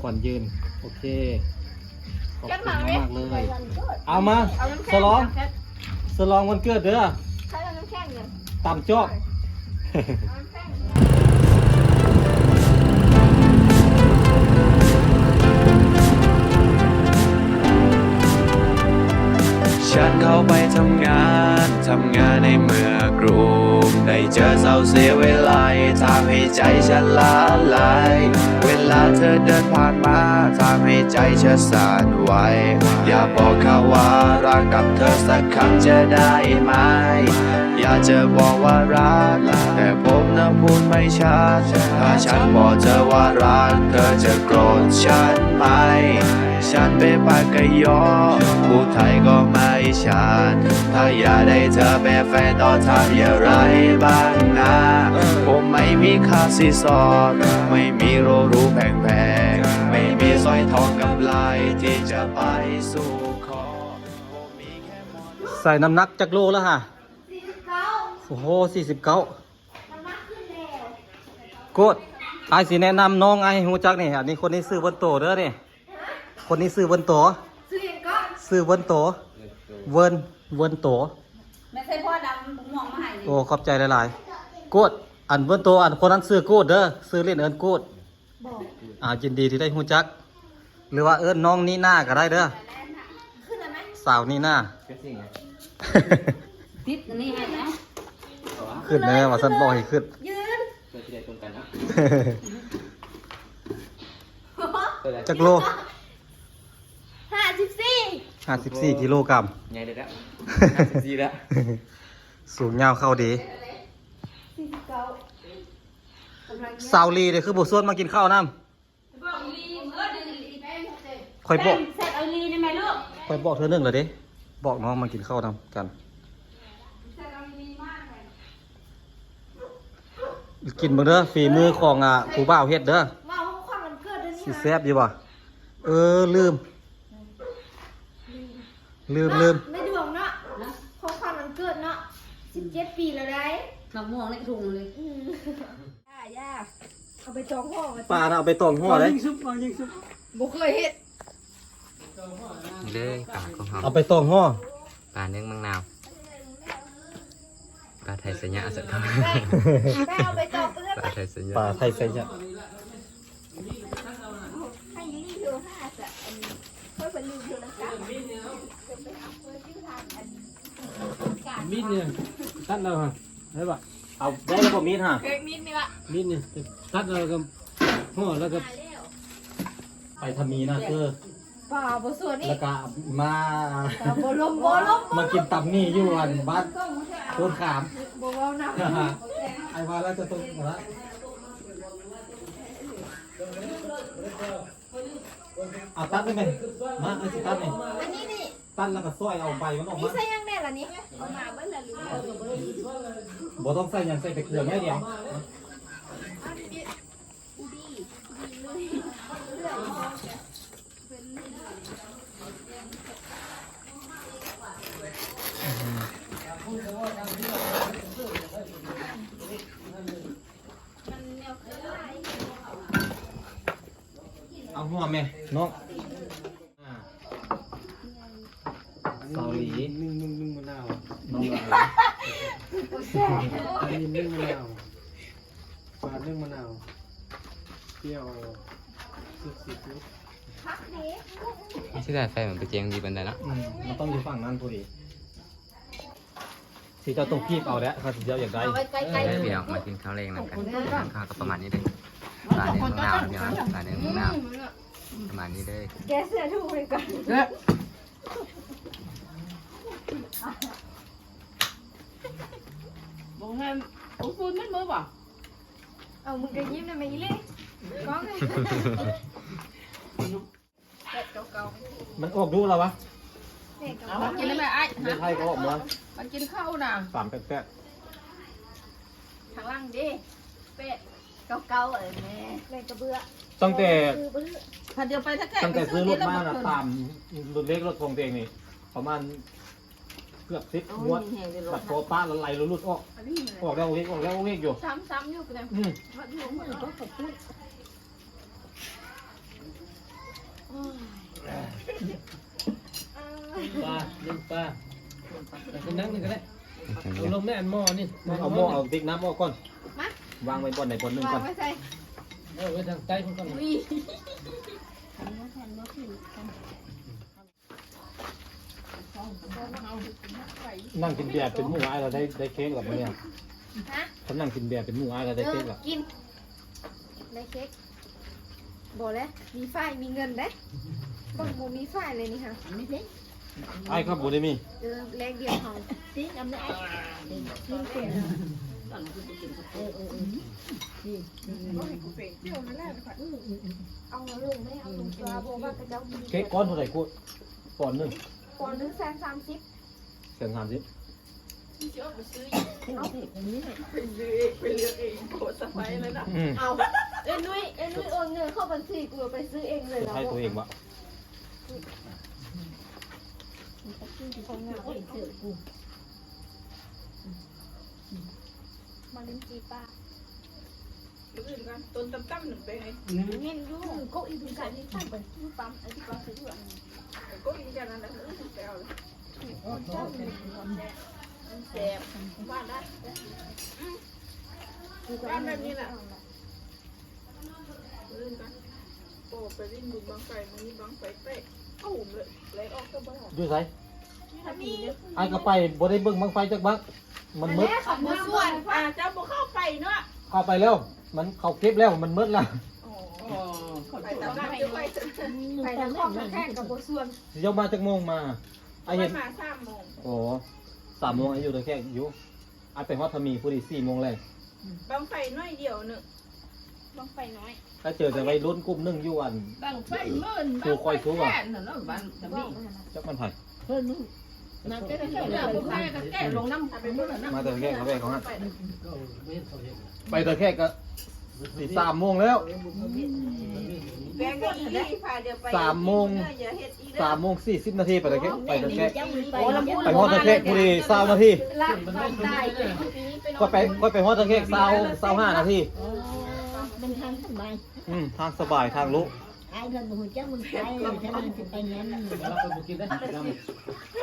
ขวัญยืน โอเค ขอบแค่คุณมาไหมมากๆเลย เอามาเอาน้ำสแข็งลองแค่สลองวันเกิดเด้อใช้เอาน้ำแข็งเนี่ยตามจอก ฉันเข้าไปทำงาน ทำงานในเมืองกรุงได้เจอสาวเสียเวลาทำให้ใจฉันละลายเวลาเธอเดินผ่านมาทำให้ใจฉันสั่นไหวอย่าบอกเขาว่ารักกับเธอสักคำจะได้ไหม อยากจะบอกว่ารัก แต่ผมนะพูดไม่ชัด ถ้าฉันบอกเธอว่ารัก เธอจะโกรธฉันไหม ฉันเป็นปากกยอพูดไทยก็ไม่ชัด ถ้าอยากได้เธอเป็นแฟนต้องทำอย่างไรบ้างนะ ผมไม่มีค่าสิสอด ไม่มีโรรูแพงๆ ไม่มีสร้อยทองกำไลที่จะไปสู่ขอใส่น้ำหนักจักโลแล้วฮะสี่สิบเก้า โอ้โหสี่สิบเก้าน้ำหนักขึ้นแล้วกดไอายสิแนะนำน้องไอายให้รู้จักนี่อันนี้คนนี้ซื้อวันโตเด้อนี่คนนี้ซื้อวันโตสี่สิบเก้าซื้อวันโต เวิร์นเวิร์นโตไม่ใช่พ่อดำผมมองมาให้นี่โอ้ขอบใจหลายๆกูดอันเวิร์นโตอันคนนั้นซื้อกูดเด้อซื้อเล่นเอิญกูดบอกอ่ายินดีที่ได้รู้จัก หรือว่าเอิญน้องนี่หน้าก็ได้เด้อขึ้นแล้วไหมสาวนี่หน้าติดอันนี้ให้นะ ขึ้นเลยว่าสันบอกให้ขึ้น ยืนจักโลห้าสิบสี่ห้าสิบสี่กิโลกรัมใหญ่เลยละห้าสิบสี่แล้วสูงยาวเข้าดีสี่สิบเก้ากำลังสาวลีเนี่ยคือบุส่วนมากินข้าวน้บอกลีเออดึงลีแป้งำคอยบอกเสร็จเอาลีได้ไหมลูกคอยบอกเธอหนึ่งเลยดิบอกน้องมากินข้าวน้ำกัน เสร็จเอาลีมากเลย กินเบิ่งเด้อฝีมือของอะผู้บ่าวเฮ็ดเด้อมาเอาความมันเกิดเดือนนี้สินะแซ่บอยู่บ่เออลืม ลืมลืมไม่ดวงเนาะของความมันเกิดเนาะสิบเจ็ดปีแล้วได้มะม่วงในถุงเลยอืมย่าย่าเอาไปจองห้องกันปลาน่ะเอาไปตองห่อเลยบ่เคยเฮ็ดนี่เลยปลาของเขาเอาไปตองห่อปลาเนื้อมังนาว ปลาไทยสัญญาสัตว์ได้เอาไปจองเพื่อนปลาไทยสัญญาปลาไทยใส่จะให้ยี่นี่ดูห้าจะอันนี้เพื่อเป็นลืมโทรศัพท์มีดเนี่ยตัดเราฮะได้ปะเอาได้แล้วบ่มีดฮะเค้กนิดนึงละมีดเนี่ยตัดเราก็ห่อแล้วก็ไปทำมีนะคือป่าบ่ส่วนนี่แล้วก็มาป่าบ่ลมบ่ลมมากินตับนี่อยู่อันบ้าน โคตรขามบ่เว้านะไอ้ว่าแล้วจะตรงหัวเอาตัดได้ไหมมาไอ้สิตัดนี่อันนี้นี่ตัดแล้วก็ซอยเอาใบมันออกมีมาใส่ยังแน่ล่ะนี่เอามาเบิ่ละลืมบ่ต้องใส่หยังใส่แต่เกลือแค่เดียว เอาหัวแม่น้องอ่าเสาหลีนึ่งนึ่งนึ่งมะนาวน้องหลีอันนี้นึ่งมะนาวปลานึ่งมะนาวเปรี้ยวสุดสุดสุดพักเด้ชื่อได้ไฟเหมือนไปเจียงดีบันไดเนาะอืมมันต้องอยู่ฝั่งนั้นพอดีที่เจ้าต้องพีบเอาแล้วเขาสิเจ้าอยากได้เอาไว้ใกล้เดี๋ยวพี่น้องมากินข้าวแรงนำกันทานข้าวก็ประมาณนี้เลยปลาเนื้อมังนาวพี่น้องปลาเนื้อมังนาว ประมาณนี้เลยๆแกเสื้อถูกเลยกันบอกให้โอ้ฟูนมันมือป่ะเอามึงก็ยิ้มได้ไหมอีเล่ก้องเลยเด็ดเก่ามันออกดูแล้ววะๆเด็ดเอาเก่ากินได้ไหมไอ้เลือดไทยก็ออกมามันกินข้าวนะสามแป๊ะๆทางล่างดิเป็ดเก่าๆเอ้ยแม่แม่กระเบื้อๆตั้งแต่ คือบื้อถ้าเดียวไปถ้าแก่ตั้งแต่ซื้อรถมาน่ะตามรถเล็กรถทงเตงนี่ประมาณเกือบสิบงวดตัดคอป้าละไหลายรุดออกออกแล้วออกเล็กออกแล้วออกเล็กอยู่ซ้ำๆอยู่กันอืมว่าอยู่มือก็ขอบคุณปลาเล่นปลาแต่ก็นั่งนี่ก็ได้เอาลงแม่อันหม้อนี่เอาหม้อเอาติ๊กน้ำออกก่อนวางไว้บนไหนบนหนึ่งก่อนไม่ใช่เอาไว้ทางใต้คนก่อนอุ้ย นั่งกินเบียร์เป็นหมู่อ้ายเราได้ได้เค้กแบบนี้ฮะเขานั่งกินเบียร์เป็นหมู่อ้ายเราได้เอเค้อกแบบกินได้เค้กบอกแล้วมีไฟมีเงินเด้บ่บ่มีไฟเลยนี่ค่ะไอ้ายครับบุได้มีเออแลกเดียวเขาซิจำได้นี่เป็นเอามาลงไม่เอาลงปลาบอกว่ากระเจ้าเค้กก้อนเท่าไหร่กูก้อนหนึ่งก่อนหนึ่งแสนสามสิบแสนสามสิบอืมเอาเอ็นุ้ยเอ็นุ้ยโอนเงินเข้าบัญชีกูไปซื้อเองเลยแล้วให้ตัวเองวะ มาลินจีป้าต้นตั้มๆหนึ่งไปให้เงินยุ่งก็อีกถึงการที่ตั้งเป็นที่ปั๊มไอ้ที่ปั๊มซื้อด้วยก็อีกอย่างนั้นแหละไปเอาเลยเจ้าเป็นคนแซ่แซ่บบ้านได้บ้านแบบนี้แหละเล่นกันโอ้ไปวิ่งบุญบังไฟมันมีบังไฟเป๊ะเอ้าเลยเลยออกก็บ่ได้ดูไสถ้ามีเนี่ยไอ้ายก็ไปบ่ได้เบิ่งบังไฟจักบัก มันมืดแม่ขับมือส่วนอ่าเจ้าบ่เข้าไปเนาะเข้าไปแล้ว มันเขาเก็บแล้วมันมืดแล้วไปตามน้ำเดี๋ยวไปไปทางห้องแท่งกับบัวส่วนสิเจ้ามาจากโมงมาไอ้ไปเห็นมาสามโมงโอ้สามโมงไอ้อยู่ตะแค่อยู่ไอ้ไปฮอดทามีผู้ดีสี่โมงเลยบังไฟน้อยเดียวหนึ่งบังไฟน้อยถ้าเจอแต่วัยรุ่นกลุ่มหนึงอยู่อันบังไฟหมื่นครูคอยสู้อะนั่นเนาะบ้านจะบ้มีองจักมันไผ่น่า จะได้แค่เนี่ยบ่แค่ก็แก้ลงน้ำไปหมดแล้วนะมาแต่ตะแค่เขาไปเขาฮะก็ไม่เห็นเขาเห็นไปตะแค่ก็สี่สามโมงแล้วแบงก็อีนี่พาเดี๋ยวไปสามโมงอย่าเฮ็ดอีสามโมงสี่สิบนาทีไปตะแค่ไปตะแค่โอ้ลำพูนไปฮอดตะแค่ผู้ดีเศร้านาทีลาบตอนตายก็ไปก็ไปฮอดตะแค่เศร้าเศร้าห้านาทีมันทางสบายอืมทางสบายทางลุ ไอ้คนหัวใจมันไปถ้ามันจะไปงั้นเราไปบุกินได้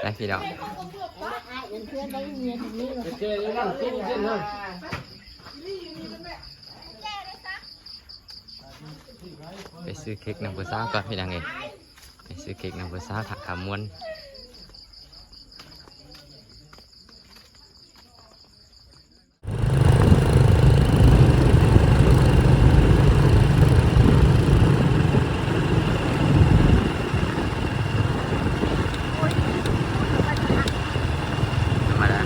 ได้พี่น้องไอ้คนเพื่อนได้เมียตรงนี้เจอแล้วนั่งกินกินเลยไปซื้อเค้กน้ำเบอร์ซ่าก่อนพี่น้องเองไปซื้อเค้กน้ำเบอร์ซ่าถักขามวน มาแล้ว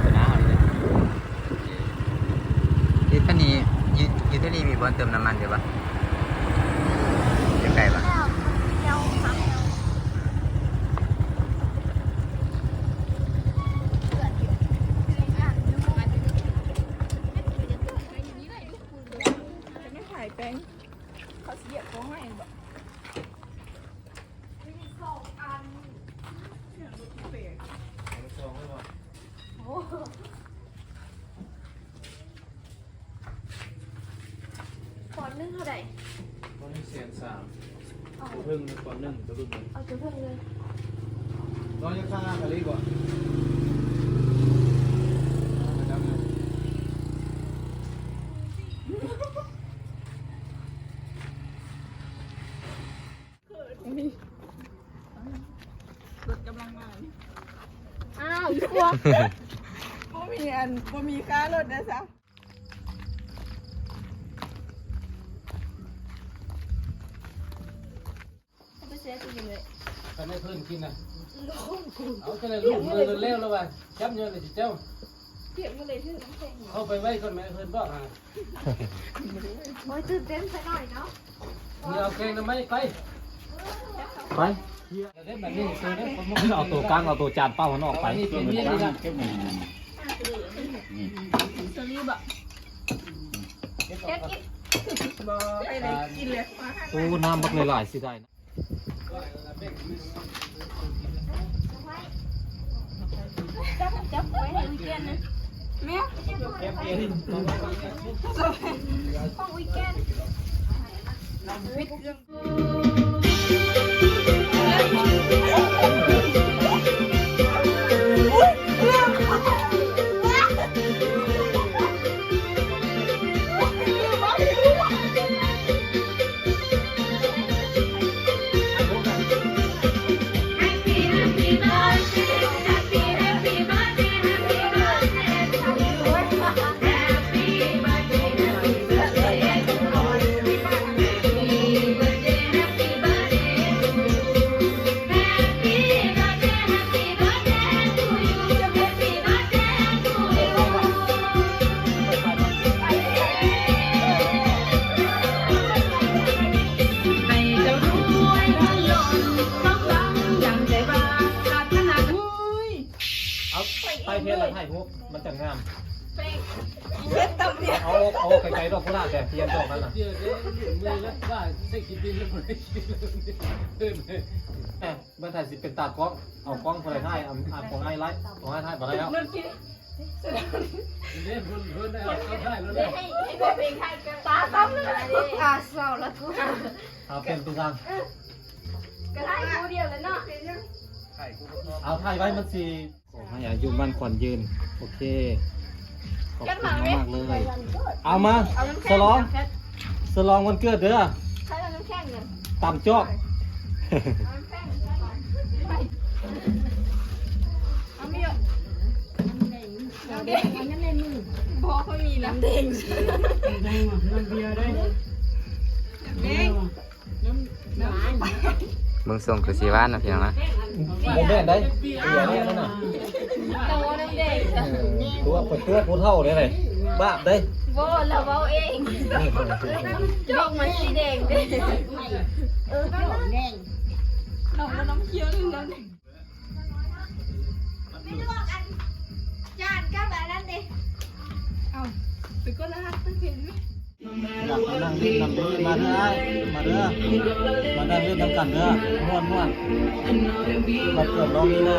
ไปน้าเอาดิเลยที่ท่านี้ยูยูท่านี้มีบอลเติมน้ำมันเดี๋ยวปะอยู่ไกลปะ ก่อนนึ่งเท่าไหร่ ตอนนี้เสียงสามเพิ่งก่อ นหนึ่งตัวรุ่นหนึ่งเอาจะเพิ่งเลยน้อยจะฆ่าอะไรก่อนอ้าวอีกพวกบ่มีอันบ่มีค่ารถนะจ๊ะ คันให้เพื่อนกินนะเอาแค่ลูกมือเร็วแล้วว่ะจับเงินเลยเจ้าเก็บมาเลยที่น้ำแข็งเข้าไปไว้คนแม่เพื่อนบอกอะโอ้ยตื่นเต้นซะหน่อยเนาะมีเอาแกงน้ำไม้ไปไปเล่นแบบนี้ตัวนี้ผมเอาตัวกลางเอาตัวจานเป้ามันออกไปนี่เป็นเมียดีนะสลีบอะเก็บกินบ่ไปเลยกินเลยมาหาโอ้น้ำบักหลายๆสิได้นะ จับจับไว้ให้อุ้ยแกนนะแม่แก้มเองห้องวีแกนเอา เนี่ยเอาเอาไกลๆดอกกุหลาบแต่เพี้ยนดอกนั้นน่ะเดี๋ยวเดี๋ยวมือแล้วว่าใส่กินดินแล้วไม่ได้กินเลยเออแหมมันถ่ายสิเป็นตากล้องเอากล้องคนไหนถ่ายเอาเอาของไอ้ไลท์ของไอ้ถ่ายมาได้แล้วนั่นกินเดี๋ยวคนคนได้เอาเข้าได้แล้วให้เนี่ยให้ให้เพลงไทยกันตาซ้ำเลยอ่าเศร้าแล้วกูเอาเป็นตัวทางกระไทยกูเดียวเลยเนาะเอาถ่ายไว้มันสีขอให้อายุมันขวัญยืน โอเค ขอบคุณมากๆเลย เอามาเอาน้ำสแข็งลองสลองวันเกิดเด้อใช้เอาน้ำแข็งเนี่ยตามจอกเอาน้ำแข็งเอาไม่เยอะเราเด็กนั่นเลยมือพอเขามีน้ำแดงน้ำเบียร์ได้แดงน้ำหวานมึงส่งคือสีว่านนะพี่น้องนะ โมแม่นได้เบียร์นี่นั่นน่ะโตน้ำแดงตัวเปิดตัวผู้เท่าเลยเลยบ้าได้โบเราเบาเองจอกมันสีแดงเด้เออก็แดงดอกมันน้ำเขียวนี่น้ำแดง อยากมานั่งเล่นน้ำเด้อมาเด้อมาเด้อมานั่งเล่นน้ำกันเด้อม่วนม่วนมาเกิดน้องนี่นะ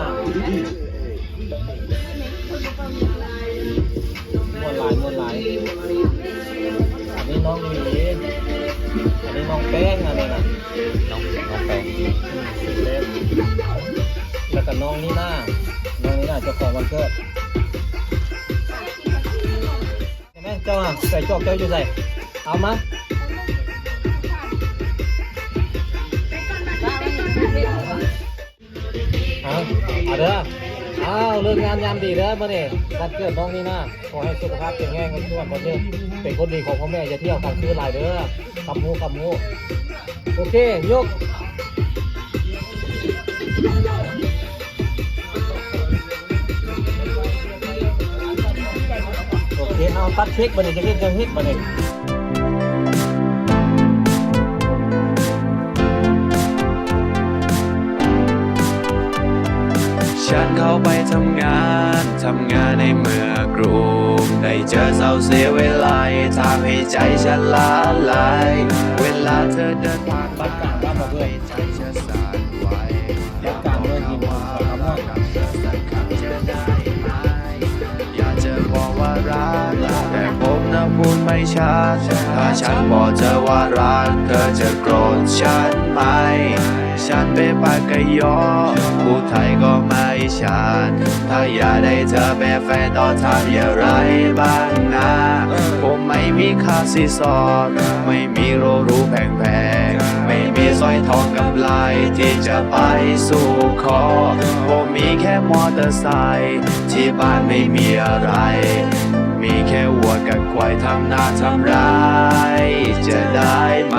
ม่วนหลายม่วนหลายอันนี้น้องหมีอันนี้น้องแป้งอันนี้น่ะน้องน้องแป้งเล็กแล้วก็น้องนี่น่าน้องนี่น่าเจ้าของวันเกิดเห็นไหมเจ้าอะใส่จอกเจ้าอยู่ใส่ เอามาเอาเอาเด้อเอาเลิกงานยามดีเด้อมาเนี่ยวันเกิดน้องนี่นะขอให้สุขภาพแข็งแรงกันทุกวันเด้อเป็นคนดีของพ่อแม่อย่าเที่ยวกลางคืนหลายเด้อขับมูขับมูโอเคยกโอเคเอาตัดเช็คมาเนี่ยจะเล่นจะเฮ็ดมาเนี่ย ฉันเข้าไปทำงาน ทำงานในเมืองกรุงได้เจอสาวเสียเวลาทำให้ใจฉันละลายเวลาเธอเดินผ่านบ้านกลางบ้านบอกเลยใจฉันสั่นไหวบ้านกลางเลยยินดีขอรับมอบจะได้ไหมอยากจะบอกว่ารักแต่ผมน่ะพูดไม่ชัดถ้าฉันบอกเธอว่ารักเธอจะโกรธฉันไหม ฉันเป็นปากกยอพูดไทยก็ไม่ชัดถ้าอยากได้เธอเป็นแฟนต้องทำอย่างไรบ้างนะผมไม่มีค่าสิสอดไม่มีโรรูแพงๆไม่มีสร้อยทองกำไลที่จะไปสู่ขอผมมีแค่มอเตอร์ไซค์ที่บ้านไม่มีอะไร มีแค่วัวกับควายทำนาทำไรจะได้ไหม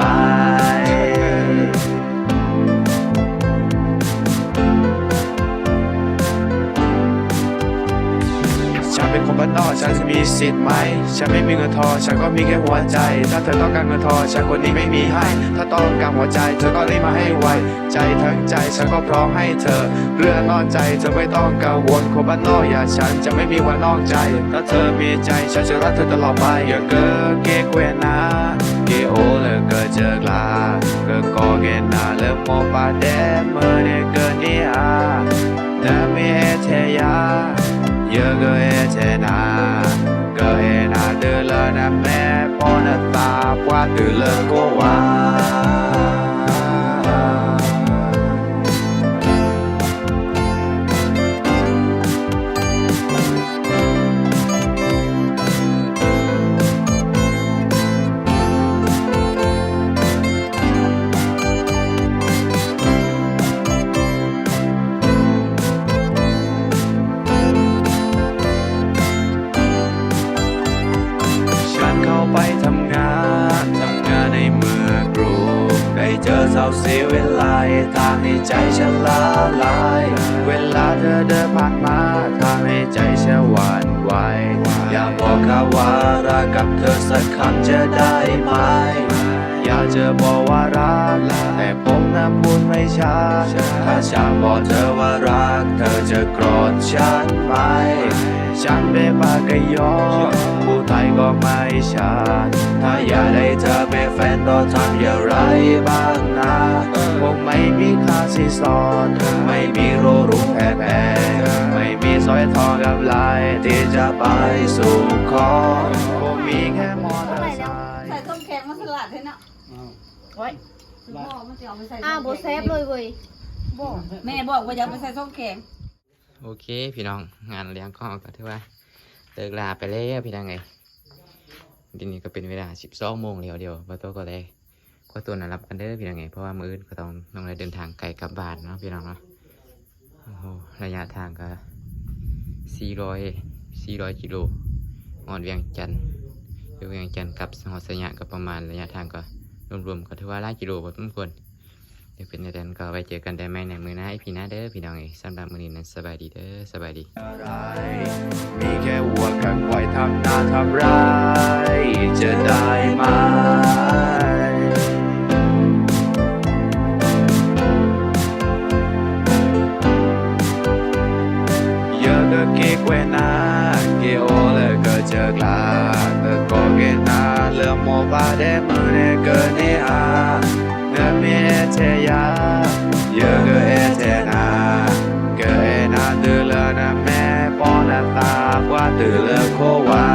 บ้านนอกฉันจะมีสิทธิ์ไหม ฉันไม่มีเงินทองฉันก็มีแค่หัวใจ ถ้าเธอต้องการเงินทองฉันคนนี้ไม่มีให้ ถ้าต้องการหัวใจเธอก็รีบมาให้ไว ใจทั้งใจฉันก็พร้อมให้เธอ เรื่องนอกใจเธอไม่ต้องกังวลคนบ้านนอกอย่าฉันจะไม่มีวันนอกใจ ถ้าเธอมีใจฉันจะรักเธอตลอดไปอย่าเกินเกเกวนาเกโอเลยเกิดเจอกลาเกิดกอเกนาเลิกโมปาเดเมเดเกิดนี่อาแต่ไม่เอเทยา yegena gena de la na me ponata qua de le coa ฉันเป็นปากกยอผู้ไทยก็ไม่ชัดถ้าอยากได้เธอเป็นแฟนต้องทำอย่างไรบ้างนะคงไม่มีค่าสินสอดไม่มีโรรุ่งแพงๆไม่มีสร้อยทองกับลายที่จะไปสู่ขอคงมีแค่มอเตอร์ไซค์ใส่ส้มแข็งมาสลัดให้เนาะอ้าวโอ้ยพ่อมันจะเอาไปใส่อ้าวบ่เซฟเลยเว้ยบ่แม่บอกว่าอย่าไปใส่ส้มแข็ง โอเค พี่น้องงานเลี้ยงก็ก็ถือว่าเลิกลาไปแล้วพี่น้องไงทีนี้ก็เป็นเวลาสิบสองโมงแล้วเดียวประตูก็เลยก็ตัวน่ะรับกันเด้พี่น้องไงเพราะว่ามื้ออื่นก็ต้องต้องเลยเดินทางไกลกลับบ้านเนาะพี่น้องเนาะโอ้โหระยะทางก็สี่ร้อยสี่ร้อยกิโลหอดเวียงจันทน์อยู่เวียงจันทน์กับหอดสยามก็ประมาณระยะทางก็รวมๆก็ถือว่าหลายกิโลพอสมควร เดี๋ยวเป็นใแดนก็ไปเจอกันได้ไหมในมือหน้าไอพี่หน้าเด้อพี่น้องเอ้สำหรับมือนี้นั้นสบายดีเด้อสบายดีมีแค่วัวกับควายทำนาทำไรจะได้ไหมเยอะก็เก๊กเวนาเกี่ยวเลยก็เจอกลาก็เกนาเรื่องโมบาเดมือเนี่ยเกินเนี่ย รือเลิกโควา